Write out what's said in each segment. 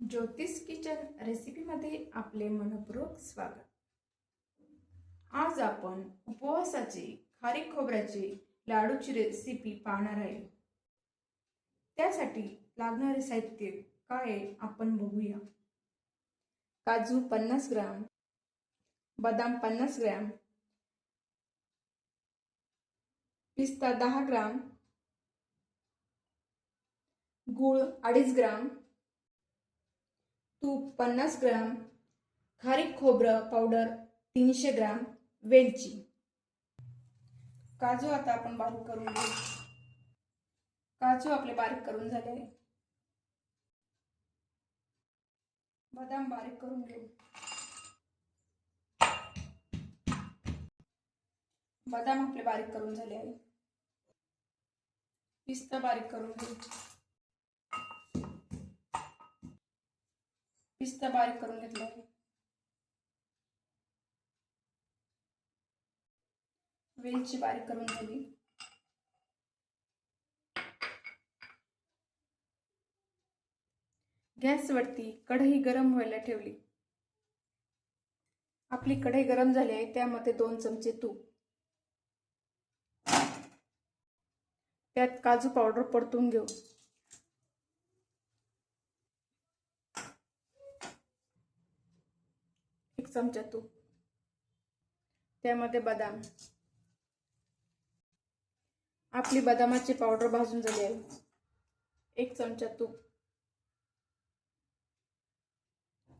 ज्योतिष किचन रेसिपीमध्ये आपले मनपूर्वक स्वागत. आज आपण उपवासाचे खारीक खोबऱ्याची लाडूची रेसिपी पाहणार आहे. त्यासाठी लागणारे साहित्य काय आहे आपण बघूया. काजू पन्नास ग्राम बदाम पन्नास ग्रॅम पिस्ता दहा ग्राम गूळ अडीच ग्राम तूप पन्नास ग्राम खारीक खोबरं पावडर तीनशे ग्राम वेलची. काजू आता आपण बारीक करून घेऊ. काजू आपले बारीक करून झाले. आहे. बदाम बारीक करून घेऊ. बदाम आपले बारीक करून झाले. आहे पिस्ता बारीक करून घेऊ. पिस्ता बारीक करून घेतला. आहे वेलची बारीक करून झाली गॅसवरती कढई गरम व्हायला ठेवली. आपली कढई गरम झाली आहे त्यामध्ये दोन चमचे तूप. त्यात काजू पावडर परतून घेऊ. चमचा तूप. त्यामध्ये बदाम. आपली बदामाची पावडर भाजून झाली आहे. एक चमचा तूप.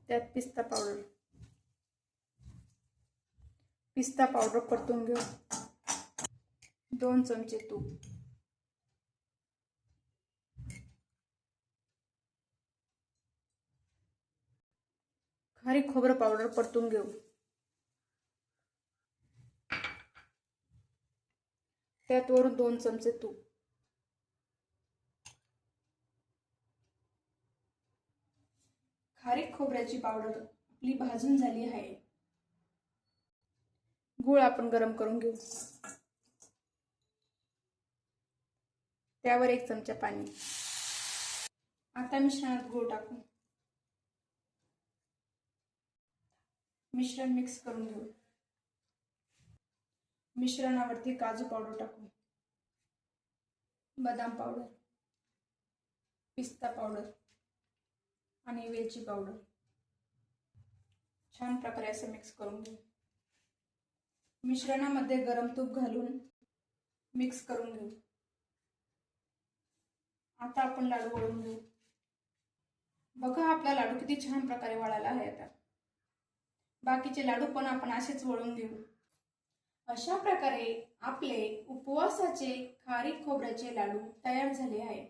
त्यात पिस्ता पावडर. पिस्ता पावडर परतून घेऊ. दोन चमचे तूप. बारीक खोबरं पावडर परतून घेऊ. त्यात वरून दोन चमचे तूप. खारीक खोबऱ्याची पावडर आपली भाजून झाली आहे. गूळ आपण गरम करून घेऊ. त्यावर एक चमचा पाणी. आता मिश्रणात गूळ टाकू. मिश्रण मिक्स करून घेऊ. मिश्रणावरती काजू पावडर टाकू. बदाम पावडर पिस्ता पावडर आणि वेलची पावडर छान प्रकारे असं मिक्स करून घेऊ. मिश्रणामध्ये गरम तूप घालून मिक्स करून घेऊ. आता आपण लाडू वळून घेऊ. बघा आपला लाडू किती छान प्रकारे वाळायला आहे आता. बाकीचे लाडू पण आपण असेच वळून घेऊ अशा प्रकारे आपले उपवासाचे खारीक खोबऱ्याचे लाडू तयार झाले आहेत.